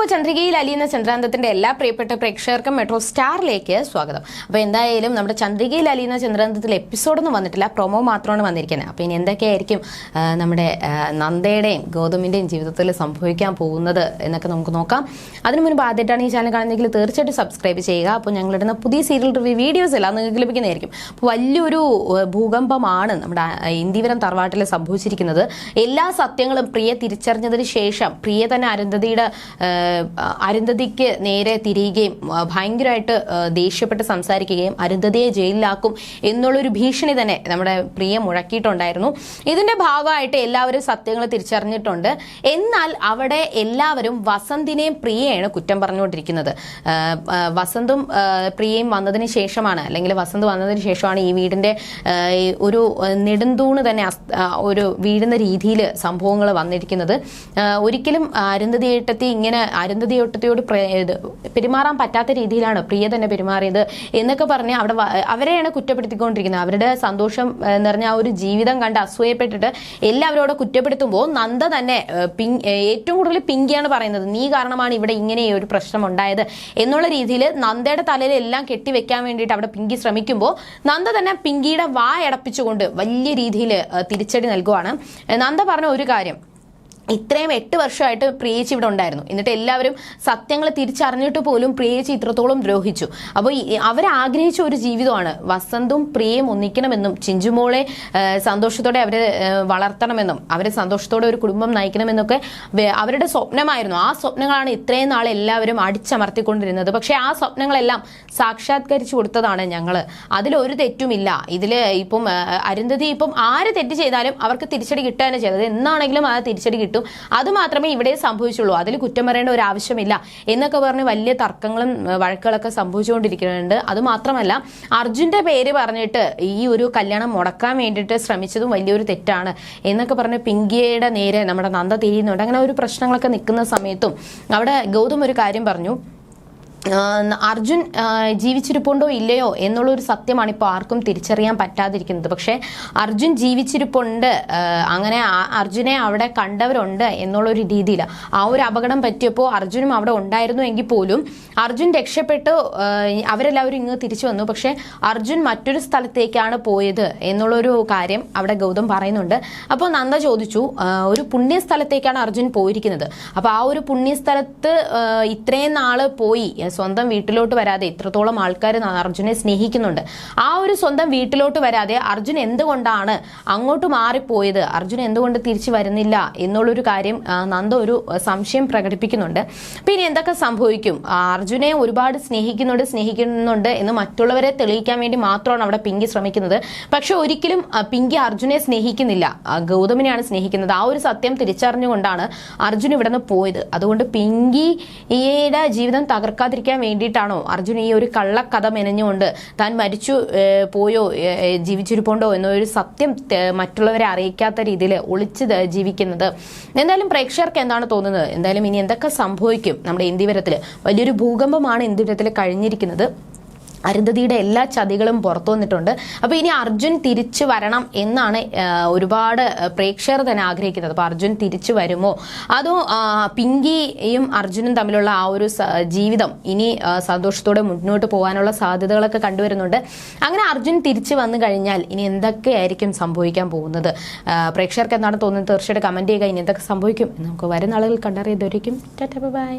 ഇപ്പോൾ ചന്ദ്രികയിൽ അലിയുന്ന ചന്ദ്രാന്തത്തിന്റെ എല്ലാ പ്രിയപ്പെട്ട പ്രേക്ഷകർക്കും മെട്രോ സ്റ്റാറിലേക്ക് സ്വാഗതം. അപ്പോൾ എന്തായാലും നമ്മുടെ ചന്ദ്രികയിൽ അലിയുന്ന ചന്ദ്രാന്തത്തിൽ എപ്പിസോഡൊന്നും വന്നിട്ടില്ല. പ്രൊമോ മാത്രമാണ് വന്നിരിക്കുന്നത്. അപ്പോൾ ഇനി എന്തൊക്കെയായിരിക്കും നമ്മുടെ നന്ദയുടെയും ഗൗതമിന്റെയും ജീവിതത്തിൽ സംഭവിക്കാൻ പോകുന്നത് എന്നൊക്കെ നമുക്ക് നോക്കാം. അതിനു മുൻപ് ആദ്യമായിട്ടാണ് ഈ ചാനൽ കാണുന്നതെങ്കിൽ തീർച്ചയായിട്ടും സബ്സ്ക്രൈബ് ചെയ്യുക. അപ്പോൾ ഞങ്ങളിടുന്ന പുതിയ സീരിയൽ റിവ്യൂ വീഡിയോസ് എല്ലാം നിങ്ങൾക്ക് ലഭിക്കുന്നതായിരിക്കും. അപ്പോൾ വലിയൊരു ഭൂകമ്പമാണ് നമ്മുടെ ഇന്ത്യവരം തറവാട്ടിൽ സംഭവിച്ചിരിക്കുന്നത്. എല്ലാ സത്യങ്ങളും പ്രിയ തിരിച്ചറിഞ്ഞതിന് ശേഷം പ്രിയ തന്നെ അരുന്ധതിയുടെ അരുന്ധതിക്ക് നേരെ തിരിയുകയും ഭയങ്കരമായിട്ട് ദേഷ്യപ്പെട്ട് സംസാരിക്കുകയും അരുന്ധതിയെ ജയിലിലാക്കും എന്നുള്ളൊരു ഭീഷണി തന്നെ നമ്മുടെ പ്രിയ മുഴക്കിയിട്ടുണ്ടായിരുന്നു. ഇതിന്റെ ഭാഗമായിട്ട് എല്ലാവരും സത്യങ്ങൾ തിരിച്ചറിഞ്ഞിട്ടുണ്ട്. എന്നാൽ അവിടെ എല്ലാവരും വസന്തിനെയും പ്രിയയാണ് കുറ്റം പറഞ്ഞുകൊണ്ടിരിക്കുന്നത്. വസന്തും പ്രിയയും വന്നതിന് ശേഷമാണ് അല്ലെങ്കിൽ വസന്ത് വന്നതിന് ശേഷമാണ് ഈ വീടിന്റെ ഒരു നെടുന്തൂണ് തന്നെ ഒരു വീഴുന്ന രീതിയിൽ സംഭവങ്ങൾ വന്നിരിക്കുന്നത്. ഒരിക്കലും അരുന്ധതി ഏട്ടത്തി ഇങ്ങനെ അരുന്ധതി ഏട്ടത്തിയോട് പെരുമാറാൻ പറ്റാത്ത രീതിയിലാണ് പ്രിയ തന്നെ പെരുമാറിയത് എന്നൊക്കെ പറഞ്ഞ് അവിടെ അവരെയാണ് കുറ്റപ്പെടുത്തിക്കൊണ്ടിരിക്കുന്നത്. അവരുടെ സന്തോഷം നിറഞ്ഞ ആ ഒരു ജീവിതം കണ്ട് അസൂയപ്പെട്ടിട്ട് എല്ലാവരോടും കുറ്റപ്പെടുത്തുമ്പോൾ നന്ദ തന്നെ ഏറ്റവും കൂടുതൽ പിങ്കിയാണ് പറയുന്നത്. നീ കാരണമാണ് ഇവിടെ ഇങ്ങനെ ഒരു പ്രശ്നം ഉണ്ടായത്. എന്നുള്ള രീതിയിൽ നന്ദയുടെ തലയിൽ എല്ലാം കെട്ടിവെക്കാൻ വേണ്ടിയിട്ട് അവിടെ പിങ്കി ശ്രമിക്കുമ്പോൾ നന്ദ തന്നെ പിങ്കിയുടെ വായടപ്പിച്ചുകൊണ്ട് വലിയ രീതിയിൽ തിരിച്ചടി നൽകുവാണ്. നന്ദ പറഞ്ഞ ഒരു കാര്യം ഇത്രയും എട്ട് വർഷമായിട്ട് പ്രിയേച്ചി ഇവിടെ ഉണ്ടായിരുന്നു. എന്നിട്ട് എല്ലാവരും സത്യങ്ങൾ തിരിച്ചറിഞ്ഞിട്ട് പോലും പ്രിയേച്ചി ഇത്രത്തോളം ദ്രോഹിച്ചു. അപ്പോൾ അവർ ആഗ്രഹിച്ച ഒരു ജീവിതമാണ് വസന്തും പ്രിയയും ഒന്നിക്കണമെന്നും ചിഞ്ചുമോളെ സന്തോഷത്തോടെ അവരെ വളർത്തണമെന്നും അവരെ സന്തോഷത്തോടെ ഒരു കുടുംബം നയിക്കണമെന്നൊക്കെ അവരുടെ സ്വപ്നമായിരുന്നു. ആ സ്വപ്നങ്ങളാണ് ഇത്രയും നാൾ എല്ലാവരും അടിച്ചമർത്തിക്കൊണ്ടിരുന്നത്. പക്ഷേ ആ സ്വപ്നങ്ങളെല്ലാം സാക്ഷാത്കരിച്ചു കൊടുത്തതാണ് ഞങ്ങൾ അതിലൊരു തെറ്റുമില്ല. ഇതിൽ ഇപ്പം അരുന്ധതി ഇപ്പം ആര് തെറ്റ് ചെയ്താലും അവർക്ക് തിരിച്ചടി കിട്ടുക തന്നെ ചെയ്തത്. എന്നാണെങ്കിലും ആ തിരിച്ചടി കിട്ടും. അത് മാത്രമേ ഇവിടെ സംഭവിച്ചുള്ളൂ. അതിൽ കുറ്റം പറയേണ്ട ഒരു ആവശ്യമില്ല എന്നൊക്കെ പറഞ്ഞ് വലിയ തർക്കങ്ങളും വഴക്കുകളൊക്കെ സംഭവിച്ചുകൊണ്ടിരിക്കുന്നുണ്ട്. അത് മാത്രമല്ല അർജുന്റെ പേര് പറഞ്ഞിട്ട് ഈ ഒരു കല്യാണം മുടക്കാൻ വേണ്ടിയിട്ട് ശ്രമിച്ചതും വലിയൊരു തെറ്റാണ് എന്നൊക്കെ പറഞ്ഞ് പിങ്കിയുടെ നേരെ നമ്മുടെ നന്ദ തിരിയുന്നുണ്ട്. അങ്ങനെ ഒരു പ്രശ്നങ്ങളൊക്കെ നിൽക്കുന്ന സമയത്തും അവിടെ ഗൗതം ഒരു കാര്യം പറഞ്ഞു. അർജുൻ ജീവിച്ചിരിപ്പുണ്ടോ ഇല്ലയോ എന്നുള്ള ഒരു സത്യമാണ് ഇപ്പോൾ ആർക്കും തിരിച്ചറിയാൻ പറ്റാതിരിക്കുന്നത്. പക്ഷേ അർജുൻ ജീവിച്ചിരിപ്പുണ്ട് അങ്ങനെ അർജുനെ അവിടെ കണ്ടവരുണ്ട് എന്നുള്ളൊരു രീതിയിൽ ആ ഒരു അപകടം പറ്റിയപ്പോൾ അർജുനും അവിടെ ഉണ്ടായിരുന്നു എങ്കിൽ പോലും അർജുൻ രക്ഷപ്പെട്ടു അവരെല്ലാവരും ഇങ്ങ് തിരിച്ചു വന്നു. പക്ഷേ അർജുൻ മറ്റൊരു സ്ഥലത്തേക്കാണ് പോയത് എന്നുള്ളൊരു കാര്യം അവിടെ ഗൗതം പറയുന്നുണ്ട്. അപ്പോൾ നന്ദ ചോദിച്ചു ഒരു പുണ്യസ്ഥലത്തേക്കാണ് അർജുൻ പോയിരിക്കുന്നത്. അപ്പോൾ ആ ഒരു പുണ്യസ്ഥലത്ത് ഇത്രയും നാൾ പോയി സ്വന്തം വീട്ടിലോട്ട് വരാതെ ഇത്രത്തോളം ആൾക്കാർ അർജുനെ സ്നേഹിക്കുന്നുണ്ട്. ആ ഒരു സ്വന്തം വീട്ടിലോട്ട് വരാതെ അർജുൻ എന്തുകൊണ്ടാണ് അങ്ങോട്ട് മാറിപ്പോയത്? അർജുൻ എന്തുകൊണ്ട് തിരിച്ചു വരുന്നില്ല എന്നുള്ളൊരു കാര്യം നന്ദ ഒരു സംശയം പ്രകടിപ്പിക്കുന്നുണ്ട്. പിന്നെ എന്തൊക്കെ സംഭവിക്കും? അർജുനെ ഒരുപാട് സ്നേഹിക്കുന്നുണ്ട് സ്നേഹിക്കുന്നുണ്ട് എന്ന് മറ്റുള്ളവരെ തെളിയിക്കാൻ വേണ്ടി മാത്രമാണ് അവിടെ പിങ്കി ശ്രമിക്കുന്നത്. പക്ഷെ ഒരിക്കലും പിങ്കി അർജുനെ സ്നേഹിക്കുന്നില്ല. ഗൗതമിനെയാണ് സ്നേഹിക്കുന്നത്. ആ ഒരു സത്യം തിരിച്ചറിഞ്ഞുകൊണ്ടാണ് അർജുൻ ഇവിടെ നിന്ന് പോയത്. അതുകൊണ്ട് പിങ്കിയുടെ ജീവിതം തകർക്കാതിരിക്കാൻ വേണ്ടിയിട്ടാണോ? അർജുൻ ഈ ഒരു കള്ളക്കഥ മെനഞ്ഞുകൊണ്ട് താൻ മരിച്ചു പോയോ ജീവിച്ചിരിപ്പുണ്ടോ എന്നൊരു സത്യം മറ്റുള്ളവരെ അറിയിക്കാത്ത രീതിയിൽ ഒളിച്ച് ജീവിക്കുന്നത്. എന്തായാലും പ്രേക്ഷകർക്ക് എന്താണ് തോന്നുന്നത്? എന്തായാലും ഇനി എന്തൊക്കെ സംഭവിക്കും നമ്മുടെ ഇന്ത്യവരത്തിൽ? വലിയൊരു ഭൂകമ്പമാണ് ഇന്ത്യവരത്തിൽ കഴിഞ്ഞിരിക്കുന്നത്. അരുന്ധതിയുടെ എല്ലാ ചതികളും പുറത്തു വന്നിട്ടുണ്ട്. അപ്പോൾ ഇനി അർജുൻ തിരിച്ചു വരണം എന്നാണ് ഒരുപാട് പ്രേക്ഷകർ തന്നെ ആഗ്രഹിക്കുന്നത്. അപ്പോൾ അർജുൻ തിരിച്ചു വരുമോ? അതോ പിങ്കിയും അർജുനും തമ്മിലുള്ള ആ ഒരു ജീവിതം ഇനി സന്തോഷത്തോടെ മുന്നോട്ട് പോകാനുള്ള സാധ്യതകളൊക്കെ കണ്ടുവരുന്നുണ്ട്. അങ്ങനെ അർജുൻ തിരിച്ചു വന്നു കഴിഞ്ഞാൽ ഇനി എന്തൊക്കെയായിരിക്കും സംഭവിക്കാൻ പോകുന്നത്? പ്രേക്ഷകർക്ക് എന്താണ് തോന്നുന്നത്? തീർച്ചയായിട്ടും കമന്റ് ചെയ്യുക ഇനി എന്തൊക്കെ സംഭവിക്കും നമുക്ക് വരുന്ന ആളുകൾ കണ്ടറിയതായിരിക്കും ബൈ.